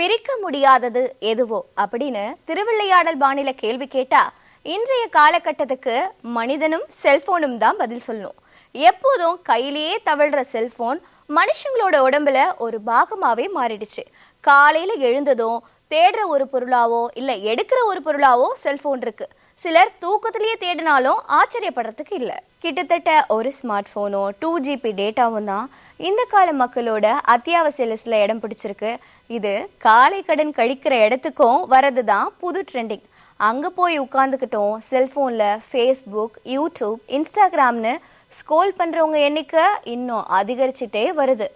பிரிக்க முடியாதது எதுவோ அப்படின்னு திருவிளையாடல் பாணியில கேள்வி கேட்டா இன்றைய காலகட்டத்துக்கு மனிதனும் செல்போனும் தான் பதில் சொல்லணும். எப்போதும் கையிலேயே தவழ்ற செல்போன் மனுஷங்களோட உடம்புல ஒரு பாகமாவே மாறிடுச்சு. காலையில எழுந்ததும் தேடுற ஒரு பொருளாவோ இல்ல எடுக்கிற ஒரு பொருளாவோ செல்போன் இருக்கு. சிலர் தூக்கத்திலேயே தேடினாலும் ஆச்சரியப்படுறதுக்கு இல்ல. கிட்டத்தட்ட ஒரு ஸ்மார்ட் போனோ டூ ஜிபி டேட்டாவும் தான் இந்த கால மக்களோட அத்தியாவசிய லிஸ்ட்ல இடம் பிடிச்சிருக்கு. இது காலை கடன் கழிக்கிற இடத்துக்கும் வர்றது தான் புது ட்ரெண்டிங் அங்கே போய் உட்காந்துக்கிட்டோம் செல்ஃபோனில் ஃபேஸ்புக் யூடியூப் இன்ஸ்டாகிராம்னு ஸ்க்ரோல் பண்ணுறவங்க எண்ணிக்கை இன்னும் அதிகரிச்சுட்டே வருது.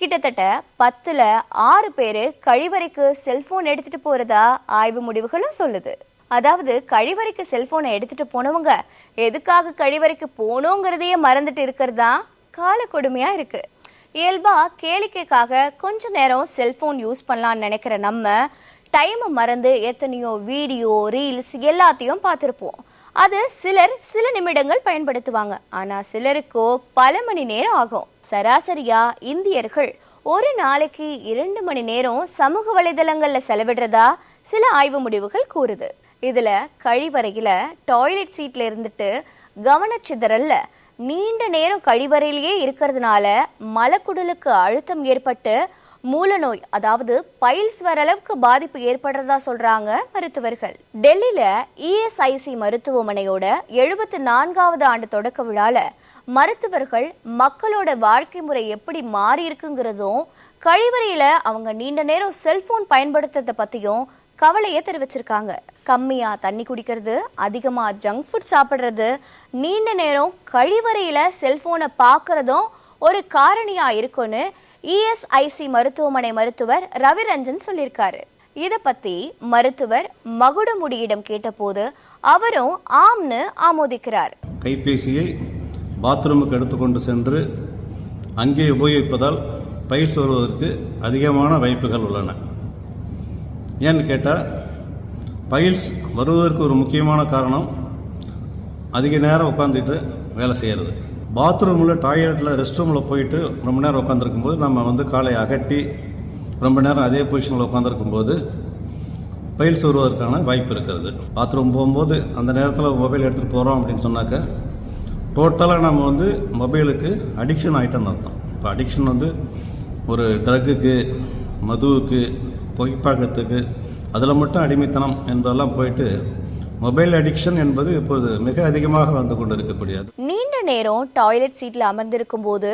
கிட்டத்தட்ட பத்தில் ஆறு பேர் கழிவறைக்கு செல்ஃபோன் எடுத்துகிட்டு போகிறதா ஆய்வு முடிவுகளும் சொல்லுது. அதாவது கழிவறைக்கு செல்ஃபோனை எடுத்துகிட்டு போனவங்க எதுக்காக கழிவறைக்கு போகணுங்கிறதையே மறந்துட்டு இருக்கிறது தான் கால இருக்குது இயல்பா கேளிக்கைக்காக கொஞ்ச நேரம் செல்போன் யூஸ் பண்ணலாம்னு நினைக்கிற நம்ம டைமை மறந்து எத்தனையோ வீடியோ ரீல்ஸ் எல்லாத்தையும் பார்த்துருப்போம். அது சிலர் சில நிமிடங்கள் பயன்படுத்துவாங்க. ஆனா சிலருக்கோ பல மணி நேரம் ஆகும். சராசரியா இந்தியர்கள் ஒரு நாளைக்கு இரண்டு மணி நேரம் சமூக வலைதளங்கள்ல செலவிடுறதா சில ஆய்வு முடிவுகள் கூறுது. இதுல கழிவறையில டாய்லெட் சீட்ல இருந்துட்டு கவனச்சிதறல்ல நீண்ட நேரம் கழிவறையிலேயே இருக்கிறதுனால மலக்குடலுக்கு அழுத்தம் ஏற்பட்டு மூலநோய் அதாவது பைல்ஸ் வர அளவுக்கு பாதிப்பு ஏற்படுறதா சொல்றாங்க மருத்துவர்கள். டெல்லியில இஎஸ்ஐசி மருத்துவமனையோட எழுபத்தி நான்காவது ஆண்டு தொடக்க விழால மருத்துவர்கள் மக்களோட வாழ்க்கை முறை எப்படி மாறி இருக்குங்கிறதும் கழிவறையில அவங்க நீண்ட நேரம் செல்போன் பயன்படுத்துறத பத்தியும் கவலையை தெரிவிச்சிருக்காங்க. கம்மியா தண்ணி குடிக்கிறது அதிகமா ஜங்க் ஃபுட் சாப்பிடுறது நீண்ட நேரம் கழிவறையில் செல்போனை பார்க்கறதும் ஒரு காரணியாக இருக்கும்னு இஎஸ்ஐசி மருத்துவமனை மருத்துவர் ரவிரஞ்சன் சொல்லியிருக்காரு. இதை பற்றி மருத்துவர் மகுடமுடியிடம் கேட்டபோது அவரும் ஆம்னு ஆமோதிக்கிறார். கைபேசியை பாத்ரூமுக்கு எடுத்துக்கொண்டு சென்று அங்கே உபயோகிப்பதால் பயிர் வருவதற்கு அதிகமான வாய்ப்புகள் உள்ளன. ஏன்னு கேட்டால் பயில்ஸ் வருவதற்கு ஒரு முக்கியமான காரணம் அதிக நேரம் உட்காந்துட்டு வேலை செய்கிறது பாத்ரூமில் டாய்லெட்டில் ரெஸ்ட் ரூமில் போயிட்டு ரொம்ப நேரம் உட்காந்துருக்கும் போது நம்ம வந்து காலை அகட்டி ரொம்ப நேரம் அதே பொசிஷனில் உட்காந்துருக்கும் போது பைல்ஸ் வருவதற்கான வாய்ப்பு இருக்கிறது. பாத்ரூம் போகும்போது அந்த நேரத்தில் மொபைல் எடுத்துகிட்டு போகிறோம் அப்படின்னு சொன்னாக்க டோட்டலாக நம்ம வந்து மொபைலுக்கு அடிக்ஷன் ஆகிட்டோன்னு அர்த்தம். இப்போ அடிக்ஷன் வந்து ஒரு ட்ரக்குக்கு மதுவுக்கு புகைப்பழக்கத்துக்கு அதில் மட்டும் அடிமைத்தனம் என்பதெல்லாம் போயிட்டு மொபைல் அடிக்ஷன் என்பது இப்போது மிக அதிகமாக வந்து கொண்டிருக்கக்கூடியது. நீண்ட நேரம் டாய்லெட் சீட்ல அமர்ந்திருக்கும் போது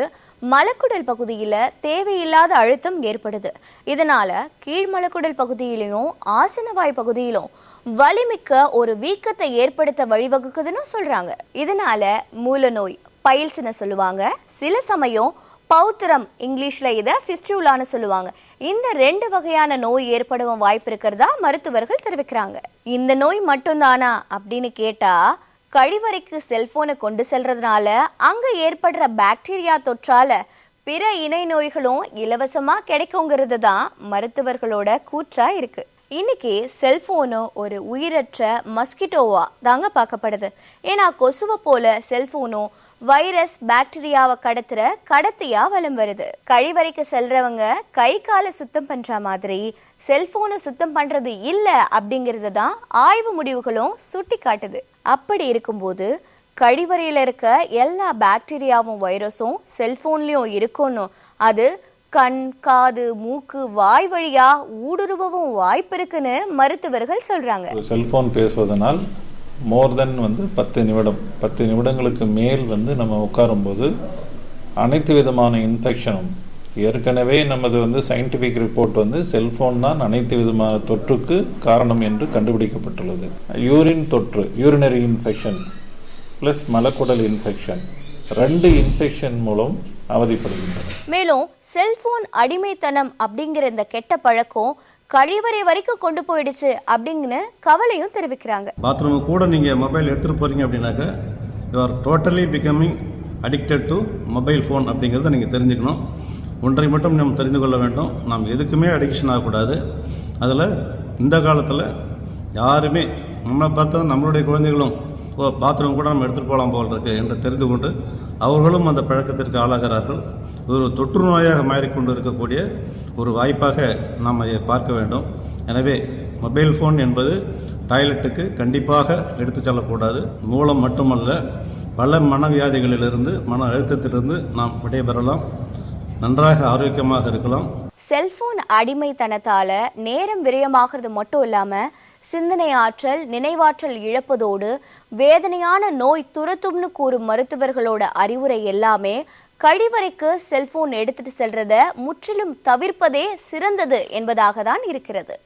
மலக்குடல் பகுதியில தேவையில்லாத அழுத்தம் ஏற்படுது. இதனால கீழ்மலக்குடல் பகுதியிலும் ஆசனவாய் பகுதியிலும் வலிமிக்க ஒரு வீக்கத்தை ஏற்படுத்த வழிவகுக்குதுன்னு சொல்றாங்க. இதனால மூலநோய் பைல்ஸ்னு சொல்லுவாங்க. சில சமயம் பௌத்திரம் இங்கிலீஷ்ல இதை ஃபிஸ்டூலான்னு சொல்லுவாங்க. இந்த ரெண்டு வகையான நோய் ஏற்படவும் வாய்ப்பு இருக்கிறதா மருத்துவர்கள் தெரிவிக்கிறாங்க. இந்த நோய் மட்டும்தானா அப்படின்னு கேட்டா கழிவறைக்கு செல்போனை கொண்டு செல்றதுனால அங்க ஏற்படுற பாக்டீரியா தொற்றால பிற இணை நோய்களும் இலவசமா கிடைக்குங்கிறது தான் மருத்துவர்களோட கூற்றா இருக்கு. இன்னைக்கு செல்போனும் ஒரு உயிரற்ற மஸ்கிட்டோவா தாங்க பார்க்கப்படுது. ஏன்னா கொசுவை போல செல்போனும் வைரஸ் பாக்டீரியாவை கடத்துற கடத்தியா வலம் வருது. கழிவறைக்கு செல்றவங்க கை காலை சுத்தம் பண்ற மாதிரி செல்போனை சுத்தம் பண்றது இல்ல அப்படிங்கறது தான் ஆய்வு முடிவுகளும் சுட்டி காட்டுது அப்படி இருக்கும்போது கழிவறையில இருக்க எல்லா பாக்டீரியாவும் வைரஸும் செல்போன்லயும் இருக்கணும் அது கண் காது மூக்கு வாய் வழியா ஊடுருவவும் வாய்ப்பு இருக்குன்னு மருத்துவர்கள் சொல்றாங்க. செல்போன் பேசுவதனால் மோர் தென் வந்து பத்து நிமிடம். பத்து நிமிடங்களுக்கு மேல் வந்து நம்ம உட்காரும்போது அனைத்து விதமான இன்ஃபெக்ஷனும் ஏற்கனவே நமது வந்து சயின்டிஃபிக் ரிப்போர்ட் வந்து செல்ஃபோன் தான் அனைத்து விதமான தொற்றுக்கு காரணம் என்று கண்டுபிடிக்கப்பட்டுள்ளது. யூரின் தொற்று யூரினரி இன்ஃபெக்ஷன் ப்ளஸ் மலக்குடல் இன்ஃபெக்ஷன் ரெண்டு இன்ஃபெக்ஷன் மூலம் அவதிப்படுகின்றன. மேலும் செல்போன் அடிமைத்தனம் அப்படிங்கிற இந்த கெட்ட பழக்கம் கழிவறை வரைக்கும் கொண்டு போயிடுச்சு அப்படின்னு கவலையும் தெரிவிக்கிறாங்க. பாத்ரூம் கூட நீங்கள் மொபைல் எடுத்துகிட்டு போகிறீங்க அப்படின்னாக்கா you are totally becoming addicted to mobile phone அப்படிங்கிறத நீங்கள் தெரிஞ்சுக்கணும். ஒன்றை மட்டும் நாம் தெரிந்து கொள்ள வேண்டும். நாம் எதுக்குமே அடிக்ஷன் ஆகக்கூடாது. அதில் இந்த காலத்தில் யாருமே நம்மளை பார்த்தா நம்மளுடைய குழந்தைகளும் பாத்ரூம் கூட நம்ம எடுத்துகிட்டு போகலாம் போல் இருக்கு என்று தெரிந்து கொண்டு அவர்களும் அந்த பழக்கத்திற்கு ஆளாகிறார்கள். ஒரு தொற்று நோயாக மாறிக்கொண்டு இருக்கக்கூடிய ஒரு வாய்ப்பாக நாம் அதை பார்க்க வேண்டும். எனவே மொபைல் ஃபோன் என்பது டாய்லெட்டுக்கு கண்டிப்பாக எடுத்து செல்லக்கூடாது. மூலம் மட்டுமல்ல பல மனவியாதிகளிலிருந்து மன அழுத்தத்திலிருந்து நாம் விடைபெறலாம். நன்றாக ஆரோக்கியமாக இருக்கலாம். செல்போன் அடிமைத்தனத்தால நேரம் விரயமாகிறது மட்டும் இல்லாமல் சிந்தனை ஆற்றல் நினைவாற்றல் இழப்பதோடு வேதனையான நோய் துரத்தும்னு கூறும் மருத்துவர்களோட அறிவுரை எல்லாமே கழிவறைக்கு செல்போன் எடுத்துட்டு செல்றத முற்றிலும் தவிர்ப்பதே சிறந்தது என்பதாக தான் இருக்கிறது.